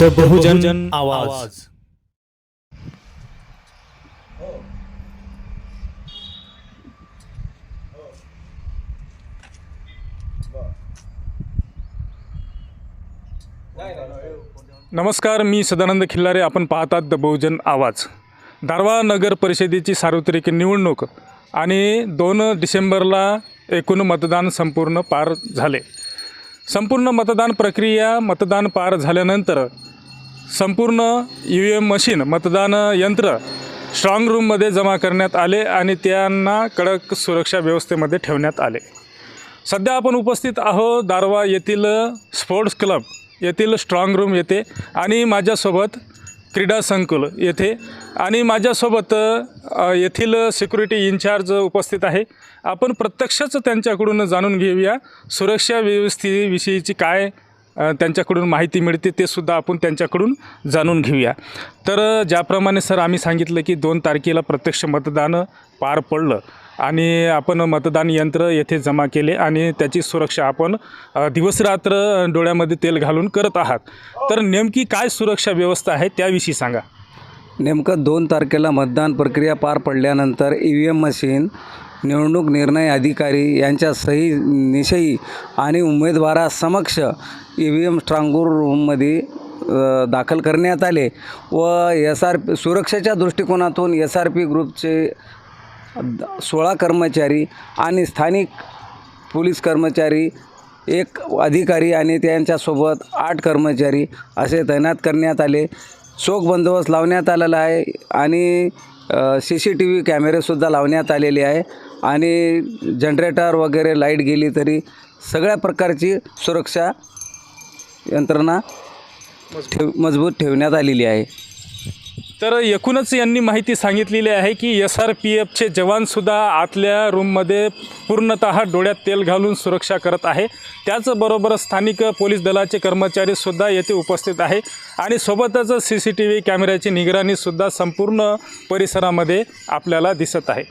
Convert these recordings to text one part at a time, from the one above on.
The बहुजन आवाज. नमस्कार मी सदानंद खिल्लारे. आपण पाहतात द बहुजन आवाज. दारवा नगर परिषदेची सार्वत्रिक निवडणूक आणि दोन डिसेंबरला एकूण मतदान संपूर्ण पार झाले. संपूर्ण मतदान प्रक्रिया मतदान पार झाल्यानंतर संपूर्ण ई व्ही एम मशीन मतदान यंत्र स्ट्रॉंग रूममध्ये जमा करण्यात आले आणि त्यांना कडक सुरक्षा व्यवस्थेमध्ये ठेवण्यात आले. सध्या आपण उपस्थित आहोत दारवा येथील स्पोर्ट्स क्लब येथील स्ट्रॉंग रूम येथे आणि माझ्यासोबत क्रीडा संकुल येथे आणि माझ्यासोबत येथील सिक्युरिटी इन्चार्ज उपस्थित आहे. आपण प्रत्यक्षच त्यांच्याकडून जाणून घेऊया सुरक्षा व्यवस्थेविषयीची काय त्यांच्याकडून माहिती मिळते ते सुद्धा आपण त्यांच्याकडून जाणून घेऊया. तर ज्याप्रमाणे सर आम्ही सांगितलं की दोन तारखेला प्रत्यक्ष मतदान पार पडलं आणि आपण मतदान यंत्र येथे जमा केले आणि त्याची सुरक्षा आपण दिवसरात्र डोळ्यामध्ये तेल घालून करत आहात. तर नेमकी काय सुरक्षा व्यवस्था आहे त्याविषयी सांगा. नेमकं दोन तारखेला मतदान प्रक्रिया पार पडल्यानंतर ई व्ही एम मशीन निवडणूक निर्णय अधिकारी यांच्या सही निशयी आणि उमेदवारासमक्ष ई व्ही एम स्ट्रांगूर रूममध्ये दाखल करण्यात आले व एस आर पी सुरक्षेच्या दृष्टिकोनातून एस आर पी ग्रुपचे सोळा कर्मचारी आणि स्थानिक पोलीस कर्मचारी एक अधिकारी आणि त्यांच्यासोबत आठ कर्मचारी असे तैनात करण्यात आले. चोख बंदोबस्त लावण्यात आलेला आहे आणि सी सी टी व्ही कॅमेरेसुद्धा लावण्यात आलेले आहे आणि जनरेटर वगैरे लाइट गेली तरी सगळ्या प्रकारची सुरक्षा यंत्रणा ठेव मजबूत ठेवण्यात आलेली आहे. तर एकूणच यांनी माहिती सांगितलेली आहे की एस आर पी एफचे जवानसुद्धा आतल्या रूममध्ये पूर्णतः डोळ्यात तेल घालून सुरक्षा करत आहे. त्याचबरोबर स्थानिक पोलीस दलाचे कर्मचारीसुद्धा येथे उपस्थित आहे. आणि सोबतच सी सी टी व्ही कॅमेऱ्याची निगराणीसुद्धा संपूर्ण परिसरामध्ये आपल्याला दिसत आहे.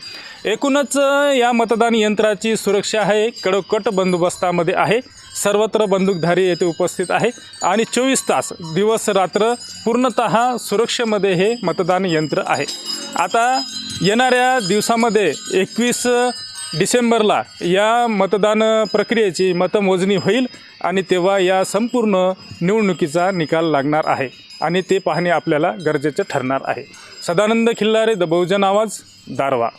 एकूणच या मतदान यंत्राची सुरक्षा आहे कडकट बंदोबस्तामध्ये आहे. सर्वत्र बंदूकधारी येथे उपस्थित आहे आणि चोवीस तास दिवस रात्र पूर्णतः सुरक्षेमध्ये हे मतदान यंत्र आहे. आता येणाऱ्या दिवसामध्ये एकवीस डिसेंबरला या मतदान प्रक्रियेची मतमोजणी होईल आणि तेव्हा या संपूर्ण निवडणुकीचा निकाल लागणार आहे. आणि ते पाहणे आपल्याला गरजेचं ठरणार आहे. सदानंद खिल्लारे द बहुजन आवाज दारवा